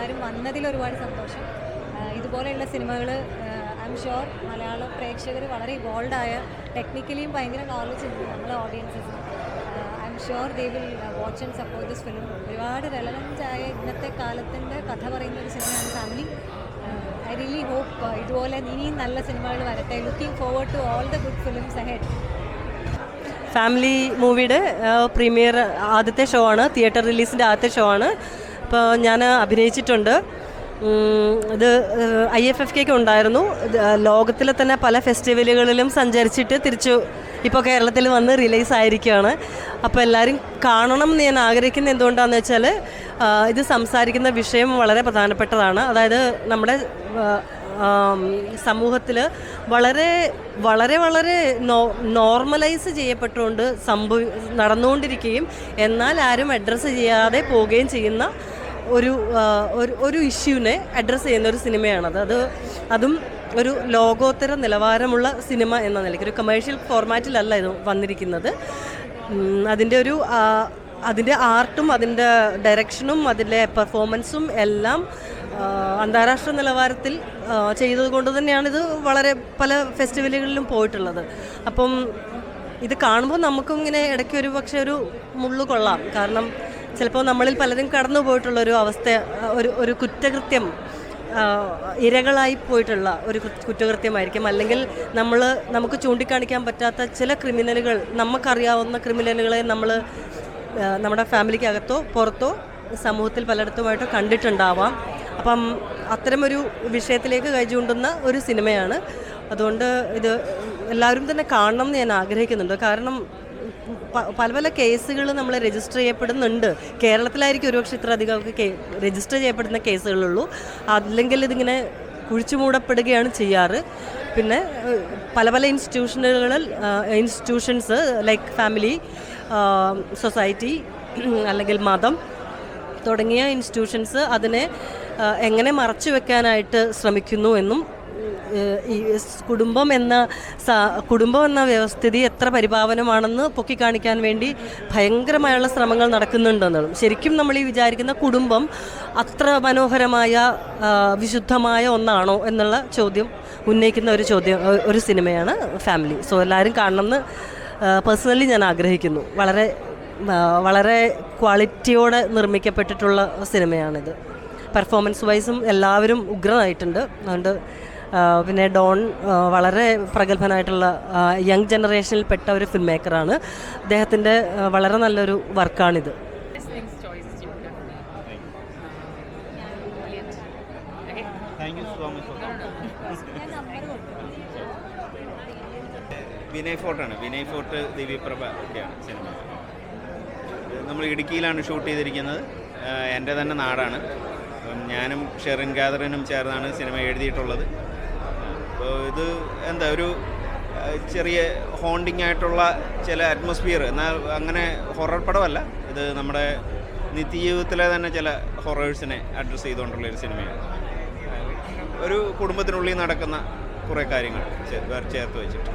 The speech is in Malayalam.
എല്ലാവരും വന്നതിൽ ഒരുപാട് സന്തോഷം. ഇതുപോലെയുള്ള സിനിമകൾ ഐ എം ഷുവർ മലയാള പ്രേക്ഷകർ വളരെ ഇവോൾഡായ ടെക്നിക്കലിയും ഭയങ്കര നോളജ് ഉണ്ട് നമ്മളെ audiences I'm sure they will watch and support this film ഒരുപാട് റെലവന്റ് ആയ ഇന്നത്തെ കാലത്തിന്റെ കഥ പറയുന്ന ഒരു സിനിമയാണ് ഫാമിലി ഐ റിയലി ഹോപ്പ് ഇതുപോലെ ഇനിയും നല്ല സിനിമകൾ വരട്ടെ. Looking forward to all the good films ahead family മൂവിയുടെ പ്രീമിയർ ആദ്യത്തെ ഷോ ആണ്. തിയേറ്റർ റിലീസിന്റെ ആദ്യത്തെ ഷോ ആണ്. അപ്പോൾ ഞാൻ അഭിനയിച്ചിട്ടുണ്ട്. ഇത് ഐ എഫ് എഫ് കെക്ക് ഉണ്ടായിരുന്നു. ലോകത്തിലെ തന്നെ പല ഫെസ്റ്റിവലുകളിലും സഞ്ചരിച്ചിട്ട് തിരിച്ചു ഇപ്പോൾ കേരളത്തിൽ വന്ന് റിലീസ് ആയിരിക്കുകയാണ്. അപ്പോൾ എല്ലാവരും കാണണം എന്ന് ഞാൻ ആഗ്രഹിക്കുന്നത് എന്തുകൊണ്ടാണെന്ന് വെച്ചാൽ ഇത് സംസാരിക്കുന്ന വിഷയം വളരെ പ്രധാനപ്പെട്ടതാണ്. അതായത് നമ്മുടെ സമൂഹത്തിൽ വളരെ വളരെ വളരെ നോ നോർമലൈസ് ചെയ്യപ്പെട്ടുകൊണ്ട് സംഭവി നടന്നുകൊണ്ടിരിക്കുകയും എന്നാൽ ആരും അഡ്രസ്സ് ചെയ്യാതെ പോവുകയും ചെയ്യുന്ന ഒരു ഒരു ഇഷ്യൂവിനെ അഡ്രസ്സ് ചെയ്യുന്ന ഒരു സിനിമയാണത്. അത് അതും ഒരു ലോകോത്തര നിലവാരമുള്ള സിനിമ എന്ന നിലയ്ക്ക് ഒരു കമേഴ്ഷ്യൽ ഫോർമാറ്റിലല്ല ഇത് വന്നിരിക്കുന്നത്. അതിന്റെ ഒരു അതിന്റെ ആർട്ടും അതിന്റെ ഡയറക്ഷനും അതിന്റെ പെർഫോമൻസും എല്ലാം അന്താരാഷ്ട്ര നിലവാരത്തിൽ ചെയ്തത് കൊണ്ട് തന്നെയാണ് ഇത് വളരെ പല ഫെസ്റ്റിവലുകളിലും പോയിട്ടുള്ളത്. അപ്പം ഇത് കാണുമ്പോൾ നമുക്കും ഇങ്ങനെ ഇടയ്ക്ക് ഒരു പക്ഷേ ഒരു മുള്ളു കൊള്ളാം. കാരണം ചിലപ്പോൾ നമ്മളിൽ പലരും കടന്നു പോയിട്ടുള്ള ഒരു അവസ്ഥ ഒരു ഒരു കുറ്റകൃത്യം ഇരകളായി പോയിട്ടുള്ള ഒരു കുറ്റകൃത്യമായിരിക്കും. അല്ലെങ്കിൽ നമ്മൾ നമുക്ക് ചൂണ്ടിക്കാണിക്കാൻ പറ്റാത്ത ചില ക്രിമിനലുകൾ നമുക്കറിയാവുന്ന ക്രിമിനലുകളെ നമ്മൾ നമ്മുടെ ഫാമിലിക്കകത്തോ പുറത്തോ സമൂഹത്തിൽ പലയിടത്തുമായിട്ടോ കണ്ടിട്ടുണ്ടാവാം. അപ്പം അത്തരമൊരു വിഷയത്തിലേക്ക് കൈചൂണ്ടുന്ന ഒരു സിനിമയാണ്. അതുകൊണ്ട് ഇത് എല്ലാവരും തന്നെ കാണണം എന്ന് ഞാൻ ആഗ്രഹിക്കുന്നുണ്ട്. കാരണം പല പല കേസുകൾ നമ്മൾ രജിസ്റ്റർ ചെയ്യപ്പെടുന്നുണ്ട്. കേരളത്തിലായിരിക്കും ഒരുപക്ഷെ ഇത്ര അധികം രജിസ്റ്റർ ചെയ്യപ്പെടുന്ന കേസുകളുള്ളൂ. അല്ലെങ്കിൽ ഇതിങ്ങനെ കുഴിച്ചു മൂടപ്പെടുകയാണ് ചെയ്യാറ്. പിന്നെ പല പല ഇൻസ്റ്റിറ്റ്യൂഷനുകളിൽ ഇൻസ്റ്റിറ്റ്യൂഷൻസ് ലൈക്ക് ഫാമിലി സൊസൈറ്റി അല്ലെങ്കിൽ മതം തുടങ്ങിയ ഇൻസ്റ്റിറ്റ്യൂഷൻസ് അതിനെ എങ്ങനെ മറച്ചു വെക്കാനായിട്ട് ശ്രമിക്കുന്നു എന്നും ഈ കുടുംബം എന്ന കുടുംബം എന്ന വ്യവസ്ഥിതി എത്ര പരിപാവനമാണെന്ന് പൊക്കി കാണിക്കാൻ വേണ്ടി ഭയങ്കരമായുള്ള ശ്രമങ്ങൾ നടക്കുന്നുണ്ടെന്നുള്ളതും ശരിക്കും നമ്മൾ ഈ വിചാരിക്കുന്ന കുടുംബം അത്ര മനോഹരമായ വിശുദ്ധമായ ഒന്നാണോ എന്നുള്ള ചോദ്യം ഉന്നയിക്കുന്ന ഒരു ചോദ്യം ഒരു സിനിമയാണ് ഫാമിലി. സോ എല്ലാവരും കാണണമെന്ന് പേഴ്സണലി ഞാൻ ആഗ്രഹിക്കുന്നു. വളരെ വളരെ ക്വാളിറ്റിയോടെ നിർമ്മിക്കപ്പെട്ടിട്ടുള്ള സിനിമയാണിത്. പെർഫോമൻസ് വൈസും എല്ലാവരും ഉഗ്രനായിട്ടുണ്ട്. അതുകൊണ്ട് പിന്നെ ഡോൺ വളരെ പ്രഗത്ഭനായിട്ടുള്ള യങ് ജനറേഷനിൽ പെട്ട ഒരു ഫിലിം മേക്കറാണ് അദ്ദേഹത്തിന്റെ വളരെ നല്ലൊരു വർക്കാണിത്. വിനയ് ഫോർട്ടാണ് വിനയ് ഫോർട്ട് ദിവ്യപ്രഭ ഒക്കെയാണ് സിനിമ. നമ്മൾ ഇടുക്കിയിലാണ് ഷൂട്ട് ചെയ്തിരിക്കുന്നത്. എന്റെ തന്നെ നാടാണ്. ഞാനും ഷെറിൻ ഗാദറിനും ചേർന്നാണ് സിനിമ എഴുതിയിട്ടുള്ളത്. ഇത് എന്താ ഒരു ചെറിയ ഹോണ്ടിങ് ആയിട്ടുള്ള ചില അറ്റ്മോസ്ഫിയർ. എന്നാൽ അങ്ങനെ ഹൊറർ പടമല്ല. ഇത് നമ്മുടെ നിത്യജീവിതത്തിലെ തന്നെ ചില ഹൊറേഴ്സിനെ അഡ്രസ്സ് ചെയ്തുകൊണ്ടുള്ള ഒരു സിനിമയാണ്. ഒരു കുടുംബത്തിനുള്ളിൽ നടക്കുന്ന കുറേ കാര്യങ്ങൾ ചേർത്ത് വെച്ചിട്ട്